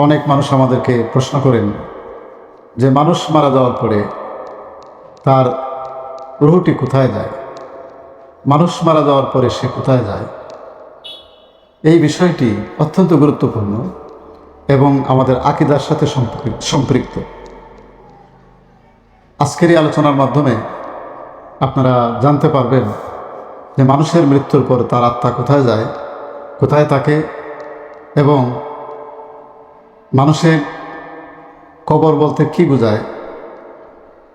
অনেক মানুষ আমাদেরকে প্রশ্ন করেন যে মানুষ মারা যাওয়ার পরে তার রুহটি কোথায় যায়? মানুষ মারা যাওয়ার পরে সে কোথায় যায়? এই বিষয়টি অত্যন্ত গুরুত্বপূর্ণ এবং আমাদের আকিদার সাথে সম্পৃক- সম্পৃক্ত। আজকের এই আলোচনার মাধ্যমে আপনারা জানতে পারবেন যে মানুষের মৃত্যুর পর তার আত্মা কোথায় যায়, কোথায় থাকে এবং মানুষের কবর বলতে কি বোঝায়?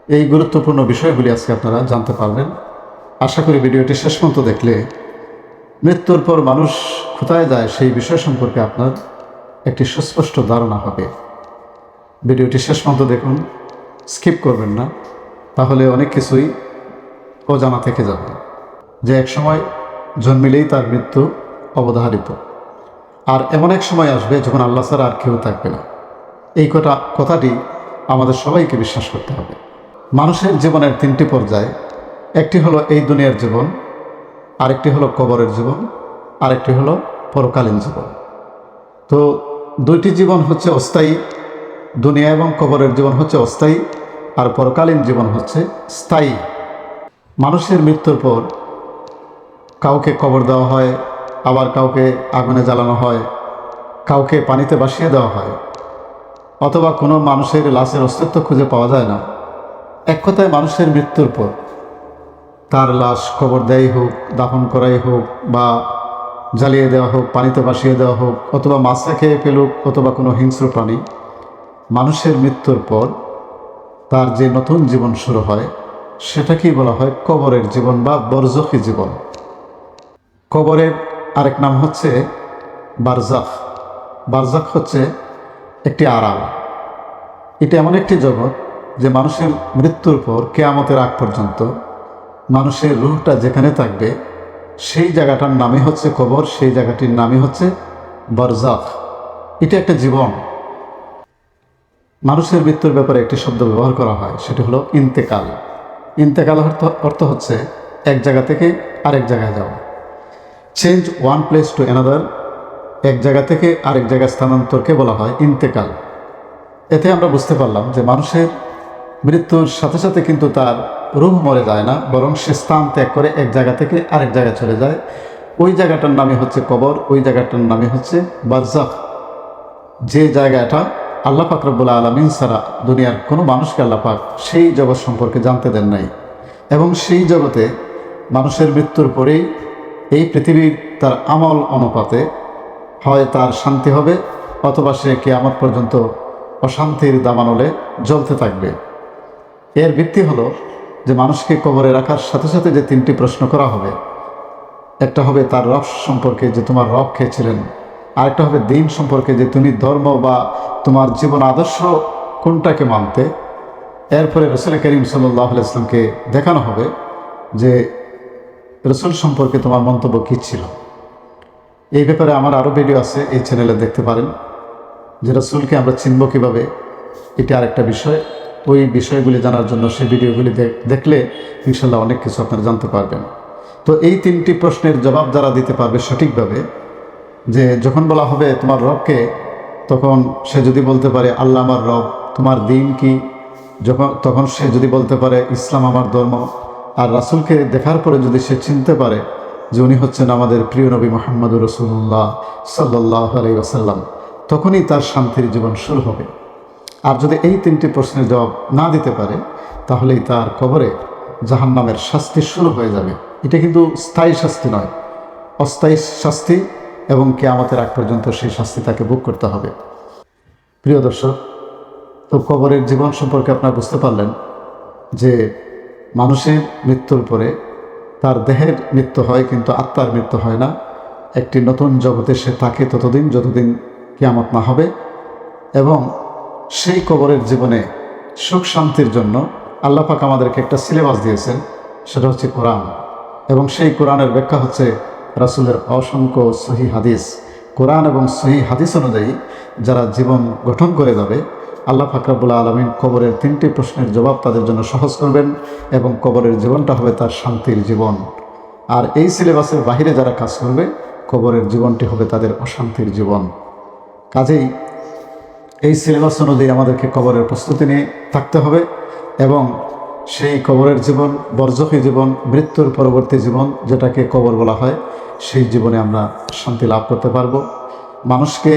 এই গুরুত্বপূর্ণ বিষয়গুলি আজকে আপনারা জানতে পারবেন। আশা করি ভিডিওটি শেষ পর্যন্ত দেখলে মৃত্যুর পর মানুষ কোথায় যায় সেই বিষয় সম্পর্কে আপনার একটি সুস্পষ্ট ধারণা হবে। ভিডিওটি শেষ পর্যন্ত দেখুন, স্কিপ করবেন না, তাহলে অনেক কিছুই অজানা থেকে যাবে। যে এক সময় জন্মিলেই তার মৃত্যু অবধারিত। আর এমন এক সময় আসবে যখন আল্লাহ ছাড়া আর কেউ থাকবে না। এই কথা কথাটি আমাদের সবাইকে বিশ্বাস করতে হবে। মানুষের জীবনের তিনটি পর্যায়, একটি হলো এই দুনিয়ার জীবন, আরেকটি হলো কবরের জীবন, আরেকটি হলো পরকালীন জীবন। তো দুইটি জীবন হচ্ছে অস্থায়ী, দুনিয়া এবং কবরের জীবন হচ্ছে অস্থায়ী, আর পরকালীন জীবন হচ্ছে স্থায়ী। মানুষের মৃত্যুর পর কাউকে কবর দেওয়া হয় আবার কাউকে আগুনে জ্বালানো হয়, কাউকে পানিতে ভাসিয়ে দেওয়া হয়, অথবা কোনো মানুষের লাশের অস্তিত্ব খুঁজে পাওয়া যায় না। এক কথায় মানুষের মৃত্যুর পর তার লাশ কবর দেয় হোক, দাফন করাই হোক, বা জ্বালিয়ে দেওয়া হোক, পানিতে ভাসিয়ে দেওয়া হোক, অথবা মাছে খেয়ে ফেলুক, অথবা কোনো হিংস্র প্রাণী, মানুষের মৃত্যুর পর তার যে নতুন জীবন শুরু হয়, সেটাকেই বলা হয় কবরের জীবন বা বরজখী জীবন। কবরের আরেক নাম হচ্ছে বারজাখ। বারজাখ হচ্ছে একটি আড়াল। এটা এমন একটি জগৎ যে মানুষের মৃত্যুর পর কেয়ামতের আগ পর্যন্ত মানুষের রুহটা যেখানে থাকবে, সেই জায়গাটার নামই হচ্ছে কবর, সেই জায়গাটির নামই হচ্ছে বারজাখ। এটা একটা জীবন। মানুষের মৃত্যুর ব্যাপারে একটি শব্দ ব্যবহার করা হয়, সেটি হলো ইন্তেকাল। ইন্তেকাল অর্থ অর্থ হচ্ছে এক জায়গা থেকে আরেক জায়গায় যাওয়া। Change one place to another এক জায়গা থেকে আরেক জায়গায় স্থানান্তরকে বলা হয় ইন্তেকাল। এতে আমরা বুঝতে পারলাম যে মানুষের মৃত্যুর সাথে সাথে কিন্তু তার রুহ মরে যায় না, বরং সে স্থান ত্যাগ করে এক জায়গা থেকে আরেক জায়গায় চলে যায়। ওই জায়গাটার নামে হচ্ছে কবর, ওই জায়গাটার নামে হচ্ছে বারজাখ। যে জায়গাটা আল্লাহ পাক রব্বুল আলমিন ছাড়া দুনিয়ার কোনো মানুষকে আল্লাহ পাক সেই জগৎ সম্পর্কে জানতে দেন নাই। এবং সেই জগতে মানুষের মৃত্যুর পরেই এই পৃথিবীর তার আমল অনুপাতে হয় তার শান্তি হবে, অথবা সে কেয়ামত পর্যন্ত অশান্তির দামানলে জ্বলতে থাকবে। এর ভিত্তি হলো যে মানুষকে কবরে রাখার সাথে সাথে যে তিনটি প্রশ্ন করা হবে। একটা হবে তার রব সম্পর্কে যে তোমার রব খেয়েছিলেন আরেকটা হবে দিন সম্পর্কে যে তুমি ধর্ম বা তোমার জীবন আদর্শ কোনটাকে মানতে। এরপরে রসুল করিম সাল্লাহ ইসলামকে দেখানো হবে যে রসুল সম্পর্কে তোমার মন্তব্য কী ছিল? এই ব্যাপারে আমার আরও ভিডিও আছে, এই চ্যানেলে দেখতে পারেন। যে রসুলকে আমরা চিনব কীভাবে, এটা আরেকটা বিষয়। ওই বিষয়গুলি জানার জন্য সেই ভিডিওগুলি দেখলে ইনশাল্লাহ অনেক কিছু আপনারা জানতে পারবেন। তো এই তিনটি প্রশ্নের জবাব যারা দিতে পারবে সঠিকভাবে, যে যখন বলা হবে তোমার রবকে, তখন সে যদি বলতে পারে, আল্লাহ আমার রব, তোমার দিন কি? যখন তখন সে যদি বলতে পারে, ইসলাম আমার ধর্ম। আর রাসুলকে দেখার পরে যদি সে চিনতে পারে যে উনি হচ্ছেন আমাদের প্রিয় নবী মোহাম্মদুর রসুল্লাহ সাল্লাহ আলাই আসাল্লাম তখনই তার শান্তির জীবন শুরু হবে। আর যদি এই তিনটি প্রশ্নের জবাব না দিতে পারে, তাহলেই তার কবরে জাহান্নামের শাস্তি শুরু হয়ে যাবে। এটা কিন্তু স্থায়ী শাস্তি নয়, অস্থায়ী শাস্তি এবং কেয়ামতের আগ পর্যন্ত সেই শাস্তি তাকে ভোগ করতে হবে। প্রিয় দর্শক, তো কবরের জীবন সম্পর্কে আপনারা বুঝতে পারলেন যে মানুষের মৃত্যুর পরে তার দেহের মৃত্যু হয়, কিন্তু আত্মার মৃত্যু হয় না। একটি নতুন জগতে সে থাকে ততদিন, যতদিন কেয়ামত না হবে। এবং সেই কবরের জীবনে সুখ শান্তির জন্য আল্লাহ পাক আমাদেরকে একটা সিলেবাস দিয়েছেন, সেটা হচ্ছে কোরআন। এবং সেই কোরআনের ব্যাখ্যা হচ্ছে রাসূলের অসংখ্য সহি হাদিস। কোরআন এবং সহি হাদিস অনুযায়ী যারা জীবন গঠন করে যাবে আল্লাহ ফাকরাবুল্লাহ আলমিন কবরের তিনটি প্রশ্নের জবাব তাদের জন্য সহজ করবেন এবং কবরের জীবনটা হবে তার শান্তির জীবন। আর এই সিলেবাসের বাহিরে যারা কাজ করবে, কবরের জীবনটি হবে তাদের অশান্তির জীবন। কাজেই এই সিলেবাস অনুযায়ী আমাদেরকে কবরের প্রস্তুতি নিয়ে থাকতে হবে এবং সেই কবরের জীবন বর্জকী জীবন, মৃত্যুর পরবর্তী জীবন যেটাকে কবর বলা হয়, সেই জীবনে আমরা শান্তি লাভ করতে পারব। মানুষকে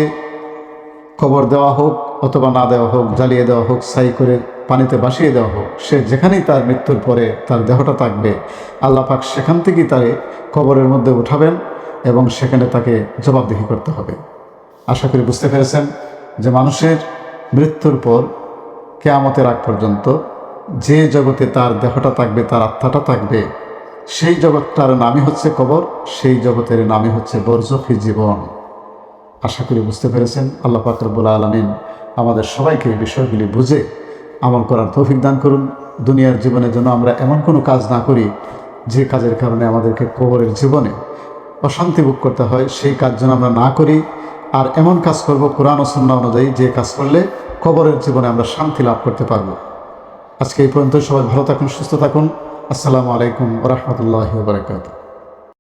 কবর দেওয়া হোক অথবা না দেওয়া হোক, জ্বালিয়ে দেওয়া হোক সাই করে পানিতে ভাসিয়ে দেওয়া হোক, সে যেখানেই তার মৃত্যুর পরে তার দেহটা থাকবে, আল্লাহ পাক সেখান থেকেই তারে কবরের মধ্যে উঠাবেন এবং সেখানে তাকে জবাবদিহি করতে হবে। আশা করি বুঝতে পেরেছেন যে মানুষের মৃত্যুর পর, কেয়ামতের আগ পর্যন্ত যে জগতে তার দেহটা থাকবে, তার আত্মাটা থাকবে, সেই জগৎটার নামই হচ্ছে কবর, সেই জগতের নামই হচ্ছে বর্জফি জীবন। আশা করি বুঝতে পেরেছেন। আল্লাহ পাকরবুল আলমিন আমাদের সবাইকে এই বিষয়গুলি বুঝে আমল করার তৌফিক দান করুন। দুনিয়ার জীবনে যেন আমরা এমন কোনো কাজ না করি, যে কাজের কারণে আমাদেরকে কবরের জীবনে অশান্তি ভোগ করতে হয়, সেই কাজ যেন আমরা না করি। আর এমন কাজ করব কোরআন সন্না অনুযায়ী, যে কাজ করলে কবরের জীবনে আমরা শান্তি লাভ করতে পারব। আজকে এই পর্যন্ত সবাই ভালো থাকুন, সুস্থ থাকুন। আসসালামু আলাইকুম রহমতুল্লাহ বারকাত